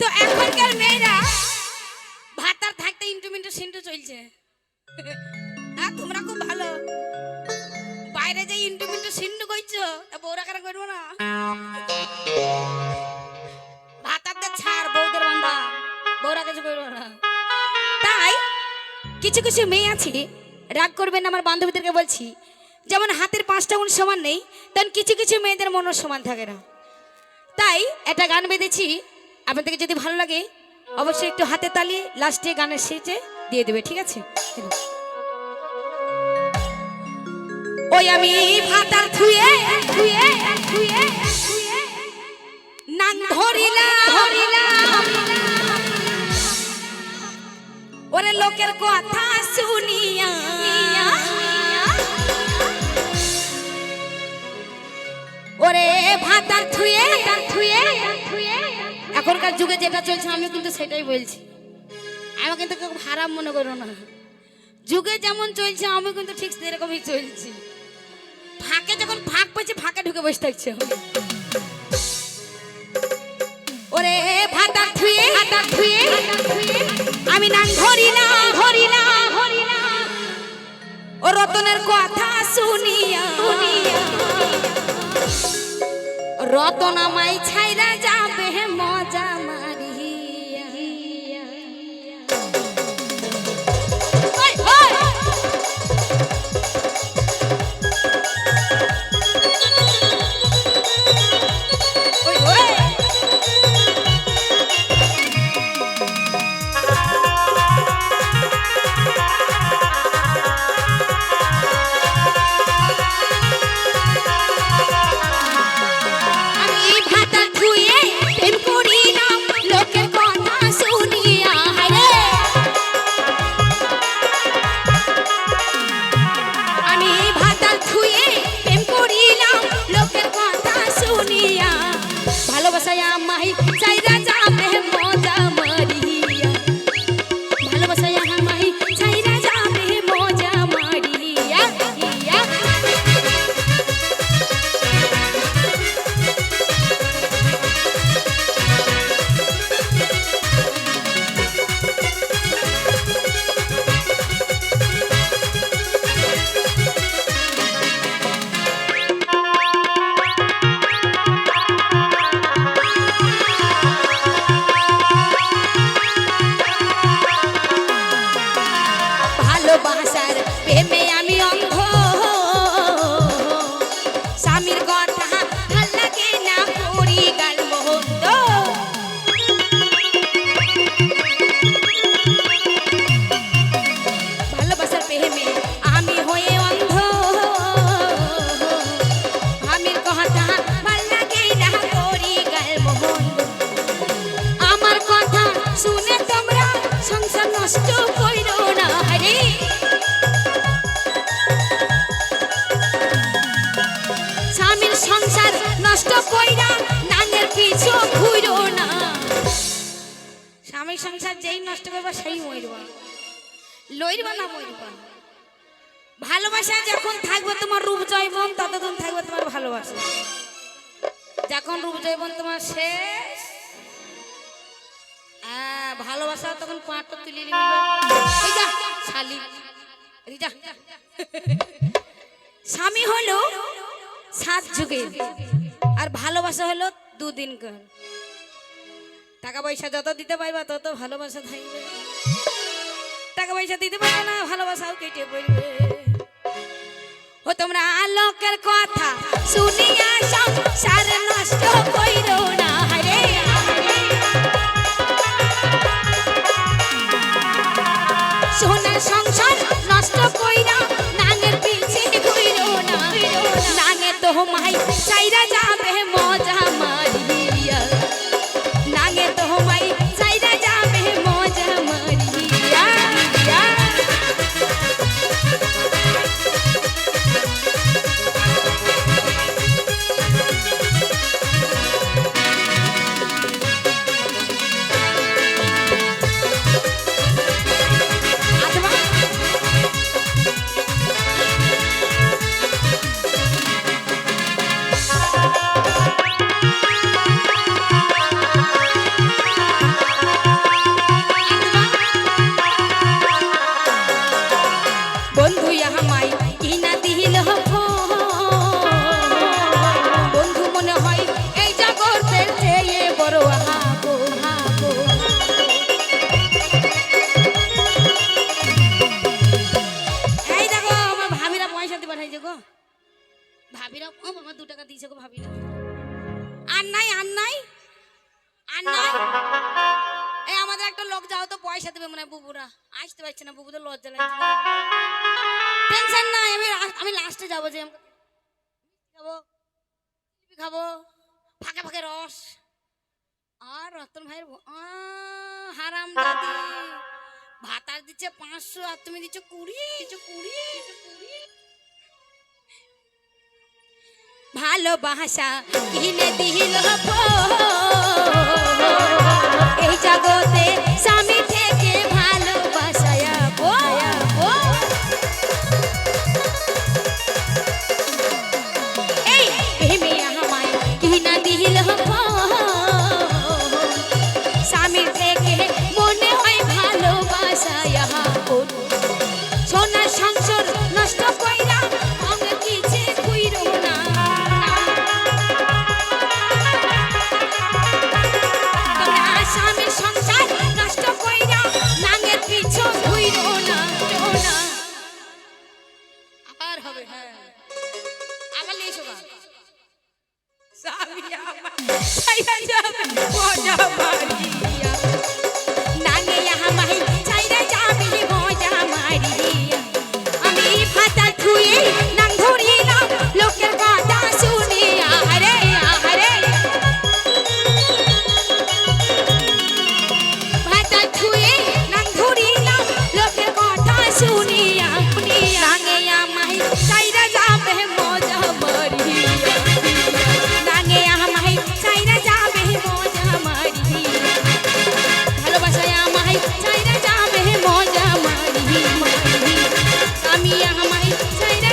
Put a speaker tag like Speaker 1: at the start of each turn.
Speaker 1: তো এখনকার মেয়েরা ভাতার থাকতে ইন্টু মিন্টু সিন্টু চলছে। হ্যাঁ তোমরা খুব ভালো। বাইরে যে ইন্টু মিন্টু সিন্টু করছ তা বউরা কারা করব না? ভাতারদের ছাড়, বউদের বান্ধা। বউরা কিছু করব না। তাই কিছু কিছু মেয়ে আছে, রাগ করবেন আমার বান্ধবীদেরকে বলছি, যেমন হাতের পাঁচটা গুণ সমান নেই, তেমন কিছু কিছু মেয়েদের মনও সমান থাকে না। তাই একটা গান বেঁধেছি আপনাদেরকে যদি ভালো লাগে, অবশ্যই একটু হাতে তালি, লাস্টে গানের শেষে দিয়ে দেবে, ঠিক আছে? ওই আমি ভাতা থুয়ে থুয়ে থুয়ে নাং ধরিলাম। ওরে লোকের কথা শুনিয়া। ওরে ভাতার থুয়ে থুয়ে এখনকার যুগে যেটা চলছে আমি কিন্তু সেটাই বলছি। আমি কিন্তু কেউ খারাপ মনে করো না। যুগে যেমন চলছে আমি কিন্তু ঠিক সেরকমই চলছি। ফাঁকে যখন ফাঁক পেয়েছে, ফাঁকে ঢুকে বসে থাকছে ওরে ভাতা থুয়ে ভাতা থুয়ে আমি না ধরি না ধরি না ও রতনের কথা শুনিয়া। রতন আমায় ছাইরা যেই নষ্ট করবা সেই মরবা। লইরবা না মরবা। ভালোবাসা যখন থাকবে তোমার রূপ জয়বন ততক্ষণ থাকবে তোমার ভালোবাসা। যখন রূপ জয়বন তোমার শেষ আহ, ভালোবাসা তখন পাঁচটা তুলে শালি। স্বামী হলো সাত যুগে আর ভালোবাসা হলো দুদিন কর। টাকা পয়সা যত দিতে পারবা তত ভালোবাসা থাকবে টাকা পয়সা দিতে পারবে না, ভালোবাসাও কেটে পড়বে। ও, তোমরা লোকের কথা শুনিয়া সংসার নষ্ট কইরো না হারে সোনার সংসার নষ্ট কইরা নাঙের পিছে ঘুইরো না। নাঙে তো মাই চাইরা যাবে মজা। ভাবিরা ও বাবা, দু টাকা দিয়েছে গো ভাবিরা আর নাই আর নাই আর নাই। এই আমাদের একটা লোক যাও তো, পয়সা দেবে মনে হয় বুবুরা। আসতে পারছে না, বুবুদের লজ্জা লাগছে। টেনশন নাই, আমি আমি লাস্টে যাব যে খাব খাব। ফাঁকে ফাঁকে রস। আর রতন ভাইয়ের হারাম দাদি ভাতার দিচ্ছে পাঁচশো, আর তুমি দিচ্ছ কুড়ি দিচ্ছ কুড়ি কুড়ি। ভালোবাসা কিনে দিল হবে হ্যাঁ। আমার নিয়ে এসো সাবিয়া মা সাইয়া যাবে ও যাবা Say